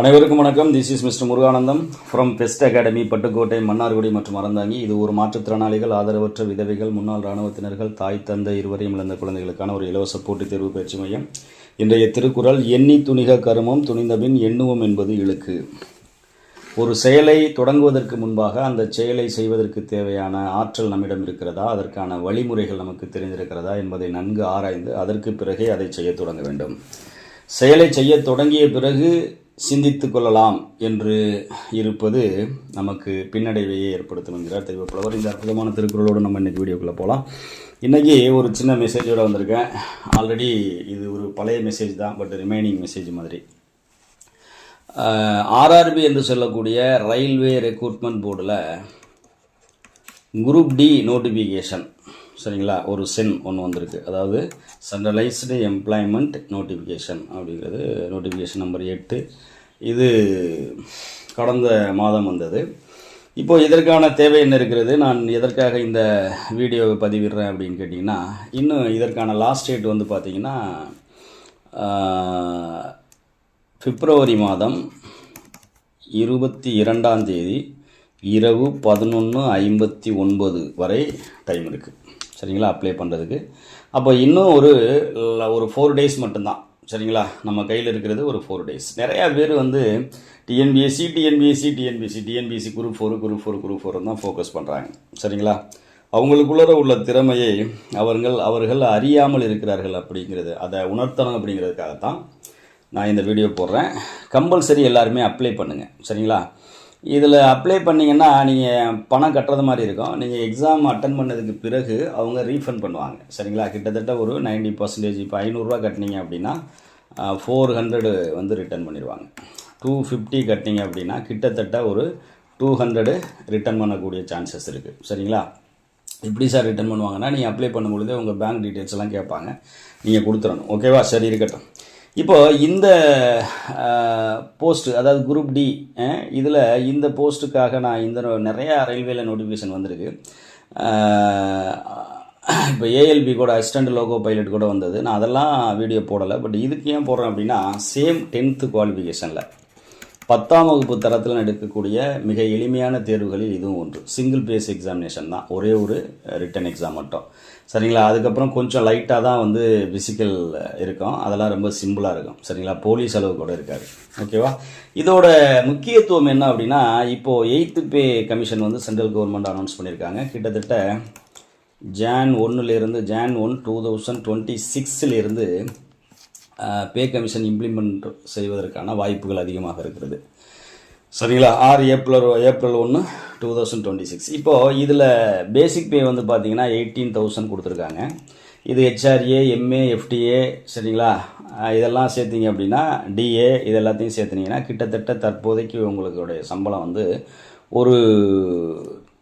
அனைவருக்கும் வணக்கம். This is mister Muruganandam from Best Academy Pattukkottai Mannargudi மற்றும் அறந்தாங்கி. இது ஒரு மாற்றுத்திறனாளிகள் ஆதரவற்ற விதவைகள் முன்னாள் இராணுவத்தினர்கள் தாய் தந்தை இருவரையும் இழந்த குழந்தைகளுக்கான ஒரு இலவச போட்டித் தேர்வு பயிற்சி மையம். இன்றைய திருக்குறள் எண்ணி துணிக கருமம் துணிந்தபின் எண்ணுவோம் என்பது இழுக்கு. ஒரு செயலை தொடங்குவதற்கு முன்பாக அந்த செயலை செய்வதற்கு தேவையான ஆற்றல் நம்மிடம் இருக்கிறதா? அதற்கான வழிமுறைகள் நமக்கு தெரிந்திருக்கிறதா என்பதை நன்கு ஆராய்ந்து அதற்கு பிறகே அதை செய்ய தொடங்க வேண்டும். செயலை செய்ய தொடங்கிய பிறகு சிந்தித்து கொள்ளலாம் என்று இருப்பது நமக்கு பின்னடைவையே ஏற்படுத்தணுங்கிறார் என்கிறார் தெய்வப்புலவர் இந்த அற்புதமான திருக்குறளோடு நம்ம இன்னைக்கு வீடியோக்குள்ளே போகலாம் இன்றைக்கி ஒரு சின்ன மெசேஜோடு வந்திருக்கேன். ஆல்ரெடி இது ஒரு பழைய மெசேஜ் தான் பட் ரிமைனிங் மெசேஜ் மாதிரி. ஆர்ஆர்பி என்று சொல்லக்கூடிய ரயில்வே ரெக்ரூட்மெண்ட் போர்டில் குரூப் டி நோட்டிஃபிகேஷன் சரிங்களா? ஒரு சென் ஒன்று வந்திருக்கு. அதாவது சென்ட்ரலைஸ்டு எம்ப்ளாய்மெண்ட் நோட்டிஃபிகேஷன் அப்படிங்கிறது. நோட்டிஃபிகேஷன் நம்பர் எட்டு. இது கடந்த மாதம் வந்தது. இப்போ இதற்கான தேவை என்ன இருக்கிறது? நான் எதற்காக இந்த வீடியோவை பதிவிடுறேன் அப்படின்னு கேட்டிங்கன்னா இன்னும் இதற்கான லாஸ்ட் டேட் வந்து பார்த்திங்கன்னா பிப்ரவரி மாதம் இருபத்தி இரண்டாம் தேதி இரவு பதினொன்று ஐம்பத்தி ஒன்பது வரை டைம் இருக்குது சரிங்களா அப்ளை பண்ணுறதுக்கு அப்போ இன்னும் ஒரு ஒரு ஃபோர் டேஸ் மட்டும்தான். சரிங்களா நம்ம கையில் இருக்கிறது ஒரு ஃபோர் டேஸ் நிறையா பேர் வந்து TNPSC TNPSC TNPSC TNPSC group four group four group four தான் ஃபோக்கஸ் பண்ணுறாங்க சரிங்களா அவங்களுக்குள்ளே உள்ள திறமையை அவர்கள் அவர்கள் அறியாமல் இருக்கிறார்கள் அப்படிங்கிறது அதை உணர்த்தணும் அப்படிங்கிறதுக்காகத்தான் நான் இந்த வீடியோ போடுறேன். கம்பல்சரி எல்லாருமே அப்ளை பண்ணுங்கள் சரிங்களா இதில் அப்ளை பண்ணிங்கன்னா நீங்கள் பணம் கட்டுறது மாதிரி இருக்கும். நீங்கள் எக்ஸாம் அட்டன் பண்ணதுக்கு பிறகு அவங்க ரீஃபண்ட் பண்ணுவாங்க. சரிங்களா? கிட்டத்தட்ட ஒரு 90% பர்சன்டேஜ் இப்போ ஐநூறுரூவா கட்டினீங்க அப்படின்னா ஃபோர் ஹண்ட்ரடு வந்து ரிட்டர்ன் பண்ணிடுவாங்க டூ ஃபிஃப்டி கட்டினீங்க அப்படின்னா கிட்டத்தட்ட ஒரு டூ ஹண்ட்ரடு ரிட்டர்ன் பண்ணக்கூடிய சான்சஸ் இருக்குது சரிங்களா? எப்படி சார் ரிட்டர்ன் பண்ணுவாங்கன்னா நீங்கள் அப்ளை பண்ணும்பொழுதே உங்கள் பேங்க் டீட்டெயில்ஸ் எல்லாம் கேட்பாங்க. நீங்கள் கொடுத்துடணும். ஓகேவா சரி இருக்கட்டும். இப்போ இந்த போஸ்ட்டு அதாவது குரூப் டி இதில் இந்த போஸ்ட்டுக்காக நான் இந்த நோ- நிறையா ரயில்வேல நோட்டிஃபிகேஷன் வந்திருக்கு. இப்போ ஏஎல்பி கூட அசிஸ்டண்ட் லோகோ பைலட் கூட வந்தது. நான் அதெல்லாம் வீடியோ போடலை. பட் இதுக்கு ஏன் போடுறேன் அப்படின்னா சேம் டென்த்து குவாலிஃபிகேஷனில் பத்தாம் வகுப்பு தரத்தில் நடக்கக்கூடிய மிக எளிமையான தேர்வுகளில் இதுவும் ஒன்று. சிங்கிள் பேஸ் எக்ஸாமினேஷன் தான். ஒரே ஒரு ரிட்டன் எக்ஸாம் மட்டும். சரிங்களா? அதுக்கப்புறம் கொஞ்சம் லைட்டாக தான் வந்து ஃபிசிக்கல் இருக்கும். அதெல்லாம் ரொம்ப சிம்பிளாக இருக்கும். சரிங்களா? போலீஸ் அளவு கூட இருக்காது. ஓகேவா இதோட முக்கியத்துவம் என்ன அப்படின்னா இப்போது எயித்து பே கமிஷன் வந்து சென்ட்ரல் கவர்மெண்ட் அனௌன்ஸ் பண்ணியிருக்காங்க கிட்டத்தட்ட ஜான் ஒன்றுலேருந்து Jan one two thousand twenty சிக்ஸ்லேருந்து pay commission implement செய்வதற்கான வாய்ப்புகள் அதிகமாக இருக்கிறது. சரிங்களா? ஆறு ஏப்ரல் ஏப்ரல் ஒன்று டூ தௌசண்ட் டுவெண்ட்டி சிக்ஸ் இப்போது இதில் பேசிக் பே வந்து பார்த்தீங்கன்னா எயிட்டீன் தௌசண்ட் கொடுத்துருக்காங்க. இது ஹெச்ஆர்ஏ எம்ஏ எஃப்டிஏ சரிங்களா? இதெல்லாம் சேர்த்திங்க அப்படின்னா டிஏ இது எல்லாத்தையும் சேர்த்துனீங்கன்னா கிட்டத்தட்ட தற்போதைக்கு உங்களுடைய சம்பளம் வந்து ஒரு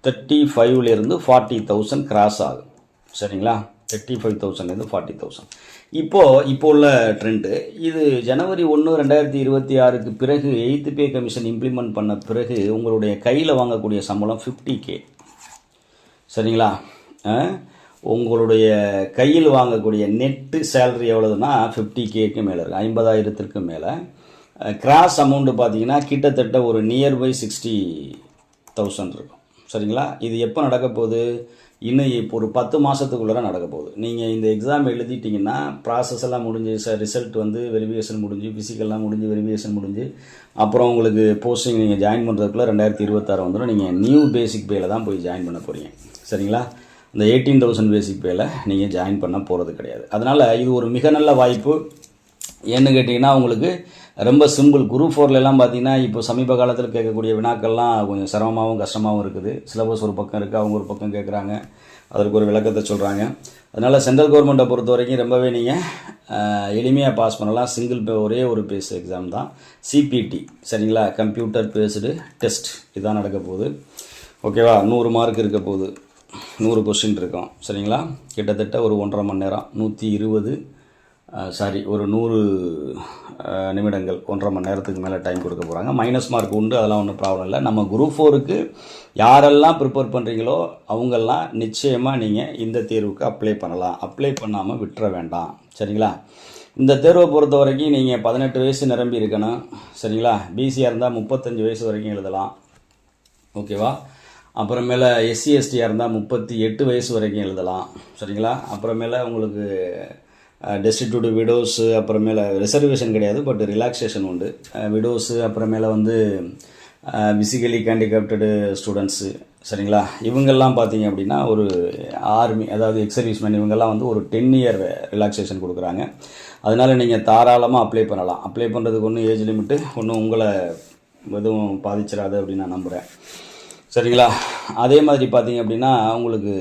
தேர்ட்டி ஃபைவ்லேருந்து ஃபார்ட்டி தௌசண்ட் கிராஸ் ஆகும். சரிங்களா? தேர்ட்டி ஃபைவ் தௌசண்ட்லேருந்து ஃபார்ட்டி தௌசண்ட் இப்போது இப்போ உள்ள ட்ரெண்டு இது ஜனவரி ஒன்று ரெண்டாயிரத்தி இருபத்தி ஆறுக்கு பிறகு எயித்து பே கமிஷன் இம்ப்ளிமெண்ட் பண்ண பிறகு உங்களுடைய கையில் வாங்கக்கூடிய சம்பளம் ஃபிஃப்டி கே சரிங்களா? உங்களுடைய கையில் வாங்கக்கூடிய நெட்டு சேலரி எவ்வளோதுன்னா ஃபிஃப்டி கேக்கு மேலே இருக்குது ஐம்பதாயிரத்திற்கு மேலே. கிராஸ் அமௌண்ட்டு பார்த்தீங்கன்னா கிட்டத்தட்ட ஒரு நியர்பை சிக்ஸ்டி தௌசண்ட் இருக்கும். சரிங்களா? இது எப்போ நடக்க போகுது? இன்னும் இப்போ ஒரு பத்து மாதத்துக்குள்ளே நடக்க போகுது. நீங்கள் இந்த எக்ஸாம் எழுதிட்டிங்கன்னா ப்ராசஸ் எல்லாம் முடிஞ்சு சார் ரிசல்ட் வந்து வெரிஃபிகேஷன் முடிஞ்சு ஃபிசிக்கல்லாம் முடிஞ்சு வெரிஃபிகேஷன் முடிஞ்சு அப்புறம் உங்களுக்கு போஸ்டிங் நீங்கள் ஜாயின் பண்ணுறதுக்குள்ள ரெண்டாயிரத்தி இருபத்தாறு வந்துடும் நீங்கள் நியூ பேசிக் பேயில் தான் போய் ஜாயின் பண்ண போகிறீங்க சரிங்களா? இந்த எயிட்டீன் தௌசண்ட் பேசிக் பேயில் நீங்கள் ஜாயின் பண்ண போகிறது கிடையாது. அதனால் இது ஒரு மிக நல்ல வாய்ப்பு. ஏன்னு கேட்டிங்கன்னா உங்களுக்கு ரொம்ப சிம்பிள். குரூப் ஃபோர்லலாம் பார்த்தீங்கன்னா இப்போ சமீப காலத்தில் கேட்கக்கூடிய வினாக்கள்லாம் கொஞ்சம் சிரமமாகவும் கஷ்டமாகவும் இருக்குது. சிலபஸ் ஒரு பக்கம் இருக்குது அவங்க ஒரு பக்கம் கேட்குறாங்க அதற்கு ஒரு விளக்கத்தை சொல்கிறாங்க அதனால் சென்ட்ரல் கவர்மெண்ட்டை பொறுத்த வரைக்கும் ரொம்பவே நீங்கள் எளிமையாக பாஸ் பண்ணலாம். சிங்கிள் பே ஒரே ஒரு பேஸ் எக்ஸாம் தான். சிபிடி சரிங்களா? Computer based test. இதான் நடக்க போகுது. ஓகேவா? நூறு மார்க் இருக்க போகுது. நூறு கொஸ்டின் இருக்கும். சரிங்களா? கிட்டத்தட்ட ஒரு ஒன்றரை மணி நேரம். நூற்றி இருபது சாரி ஒரு நூறு நிமிடங்கள் ஒன்றரை மணி நேரத்துக்கு மேலே டைம் கொடுக்க போகிறாங்க மைனஸ் மார்க் உண்டு அதெல்லாம் ஒன்றும் ப்ராப்ளம் இல்லை. நம்ம குரூப் ஃபோருக்கு யாரெல்லாம் ப்ரிப்பேர் பண்ணுறீங்களோ அவங்கெல்லாம் நிச்சயமாக நீங்கள் இந்த தேர்வுக்கு அப்ளை பண்ணலாம். அப்ளை பண்ணாமல் விட்டுற வேண்டாம். சரிங்களா? இந்த தேர்வை பொறுத்த வரைக்கும் நீங்கள் பதினெட்டு வயசு நிரம்பி இருக்கணும். சரிங்களா? பிசியாக இருந்தால் முப்பத்தஞ்சு வயசு வரைக்கும் எழுதலாம். ஓகேவா அப்புறமேல எஸ்சி எஸ்டியாக இருந்தால் முப்பத்தி எட்டு வயசு வரைக்கும் எழுதலாம். சரிங்களா? அப்புறமேல உங்களுக்கு டெஸ்டிடியூட் விடோஸு அப்புறமேல ரிசர்வேஷன் கிடையாது பட் ரிலாக்ஸேஷன் உண்டு. விடோஸு அப்புறமேல வந்து பிசிக்கலி ஹேண்டிகேப்டடு ஸ்டூடெண்ட்ஸு சரிங்களா? இவங்கெல்லாம் பார்த்தீங்க அப்படின்னா ஒரு ஆர்மி அதாவது எக்ஸர்வீஸ்மேன் இவங்கெல்லாம் வந்து ஒரு டென் இயர் ரிலாக்ஸேஷன் கொடுக்குறாங்க. அதனால் நீங்கள் தாராளமாக அப்ளை பண்ணலாம். அப்ளை பண்ணுறதுக்கு ஒன்றும் ஏஜ் லிமிட்டு ஒன்றும் உங்களை எதுவும் பாதிச்சிடாது அப்படின்னு நான் நம்புகிறேன் சரிங்களா? அதே மாதிரி பார்த்தீங்க அப்படின்னா உங்களுக்கு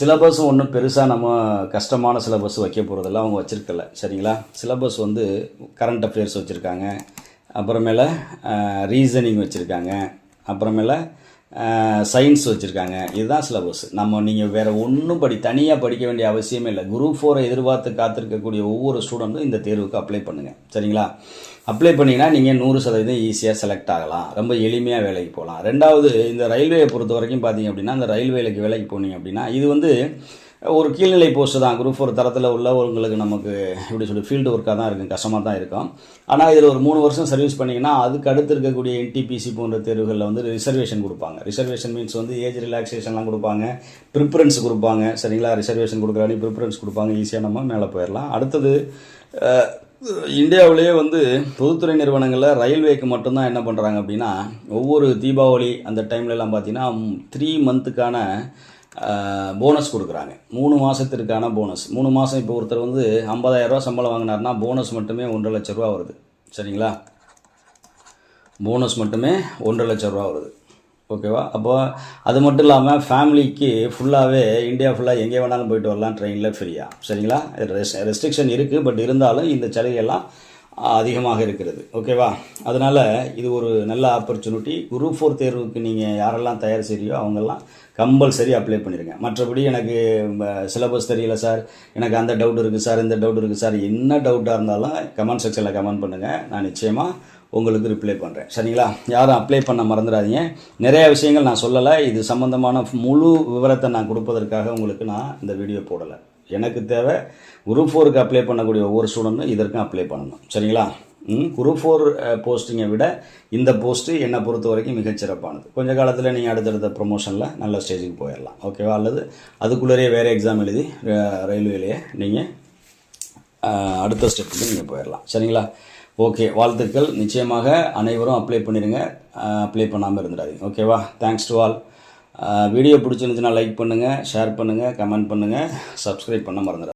சிலபஸும் ஒன்றும் பெருசாக நம்ம கஷ்டமான சிலபஸ் வைக்க போகிறதெல்லாம் அவங்க வச்சுருக்கல. சரிங்களா? சிலபஸ் வந்து கரண்ட் அஃபேர்ஸ் வச்சுருக்காங்க. அப்புறமேல ரீசனிங் வச்சுருக்காங்க. அப்புறமேல சயின்ஸ் வச்சுருக்காங்க. இதுதான் சிலபஸ் நம்ம நீங்கள் வேறு ஒன்றும் படி தனியாக படிக்க வேண்டிய அவசியமே இல்லை. குரூப் ஃபோரை எதிர்பார்த்து காத்திருக்கக்கூடிய ஒவ்வொரு ஸ்டூடெண்ட்டும் இந்த தேர்வுக்கு அப்ளை பண்ணுங்கள் சரிங்களா? அப்ளை பண்ணிங்கன்னா நீங்கள் நூறு சதவீதம் ஈஸியாக செலக்ட் ஆகலாம். ரொம்ப எளிமையாக வேலைக்கு போகலாம். ரெண்டாவது இந்த ரயில்வேயை பொறுத்த வரைக்கும் பார்த்தீங்க அப்படின்னா இந்த ரயில்வேலுக்கு வேலைக்கு போனீங்க அப்படின்னா இது வந்து ஒரு கீழ்நிலை போஸ்ட்டு தான். குரூப் ஒரு தரத்தில் உள்ளவங்களுக்கு நமக்கு எப்படி சொல்லி ஃபீல்டு ஒர்க்காக தான் இருக்கும். கஷ்டமாக தான் இருக்கும். ஆனால் இதில் ஒரு மூணு வருஷம் சர்வீஸ் பண்ணிங்கன்னா அதுக்கு அடுத்து இருக்கக்கூடிய என்டிபிசி போன்ற தேர்வுகளில் வந்து ரிசர்வேஷன் கொடுப்பாங்க. ரிசர்வேஷன் மீன்ஸ் வந்து ஏஜ் ரிலாக்ஸேஷன்லாம் கொடுப்பாங்க. ப்ரிஃபரன்ஸ் கொடுப்பாங்க. சரிங்களா? ரிசர்வேஷன் கொடுக்குறாடி ப்ரிஃபரன்ஸ் கொடுப்பாங்க. ஈஸியாக நம்ம மேலே போயிடலாம் அடுத்தது இந்தியாவிலேயே வந்து பொதுத்துறை நிறுவனங்களில் ரயில்வேக்கு மட்டும்தான் என்ன பண்ணுறாங்க அப்படின்னா ஒவ்வொரு தீபாவளி அந்த டைம்லலாம் பார்த்தீங்கன்னா த்ரீ மந்த்துக்கான போனஸ் கொடுக்குறாங்க. மூணு மாதத்திற்கான போனஸ் மூணு மாதம் இப்போ ஒருத்தர் வந்து ஐம்பதாயிரரூவா சம்பளம் வாங்கினார்னா போனஸ் மட்டுமே ஒன்றரை லட்ச ரூபா வருது. சரிங்களா? போனஸ் மட்டுமே ஒன்றரை லட்ச ரூபா வருது. ஓகேவா அப்போ அது மட்டும் இல்லாமல் ஃபேமிலிக்கு ஃபுல்லாகவே இந்தியா ஃபுல்லாக எங்கே வேணாலும் போயிட்டு வரலாம் ட்ரெயினில் ஃப்ரீயாக சரிங்களா? ரெஸ்ட்ரிக்ஷன் இருக்குது பட் இருந்தாலும் இந்த சலுகையெல்லாம் அதிகமாக இருக்கிறது. ஓகேவா? அதனால் இது ஒரு நல்ல ஆப்பர்ச்சுனிட்டி குரூப் ஃபோர் தேர்வுக்கு நீங்கள் யாரெல்லாம் தயார் செய்கிறியோ அவங்கெல்லாம் கம்பல்சரி அப்ளை பண்ணிடுங்க மற்றபடி எனக்கு சிலபஸ் தெரியல சார். எனக்கு அந்த டவுட் இருக்குது சார் இந்த டவுட் இருக்குது சார். என்ன டவுட்டாக இருந்தாலும் கமெண்ட் செக்ஷனில் கமெண்ட் பண்ணுங்கள் நான் நிச்சயமாக உங்களுக்கு ரிப்ளை பண்ணுறேன் சரிங்களா? யாரும் அப்ளை பண்ண மறந்துடாதீங்க நிறைய விஷயங்கள் நான் சொல்லலை. இது சம்மந்தமான முழு விவரத்தை நான் கொடுப்பதற்காக உங்களுக்கு நான் இந்த வீடியோ போடலை. எனக்கு தேவை குரூப் ஃபோருக்கு அப்ளை பண்ணக்கூடிய ஒவ்வொரு ஸ்டூடெண்ட்டும் இதற்கும் அப்ளை பண்ணணும். சரிங்களா? ம் குரூப் ஃபோர் போஸ்டிங்கை விட இந்த போஸ்ட்டு என்னை பொறுத்த வரைக்கும் மிகச்சிறப்பானது கொஞ்ச காலத்தில் நீங்கள் அடுத்தடுத்த ப்ரொமோஷனில் நல்ல ஸ்டேஜுக்கு போயிடலாம் ஓகேவா அல்லது அதுக்குள்ளேயே வேறு எக்ஸாம் எழுதி ரயில்வேலையே நீங்கள் அடுத்த ஸ்டெப்புக்கு நீங்கள் போயிடலாம் சரிங்களா? ஓகே வாழ்த்துக்கள். நிச்சயமாக அனைவரும் அப்ளை பண்ணிடுங்க அப்ளை பண்ணாமல் இருந்துடாதீங்க. ஓகேவா தேங்க்ஸ் டு ஆல் வீடியோ பிடிச்சிருந்துச்சுன்னா லைக் பண்ணுங்கள் ஷேர் பண்ணுங்கள் கமெண்ட் பண்ணுங்கள் சப்ஸ்கிரைப் பண்ண மறந்துடாதீங்க.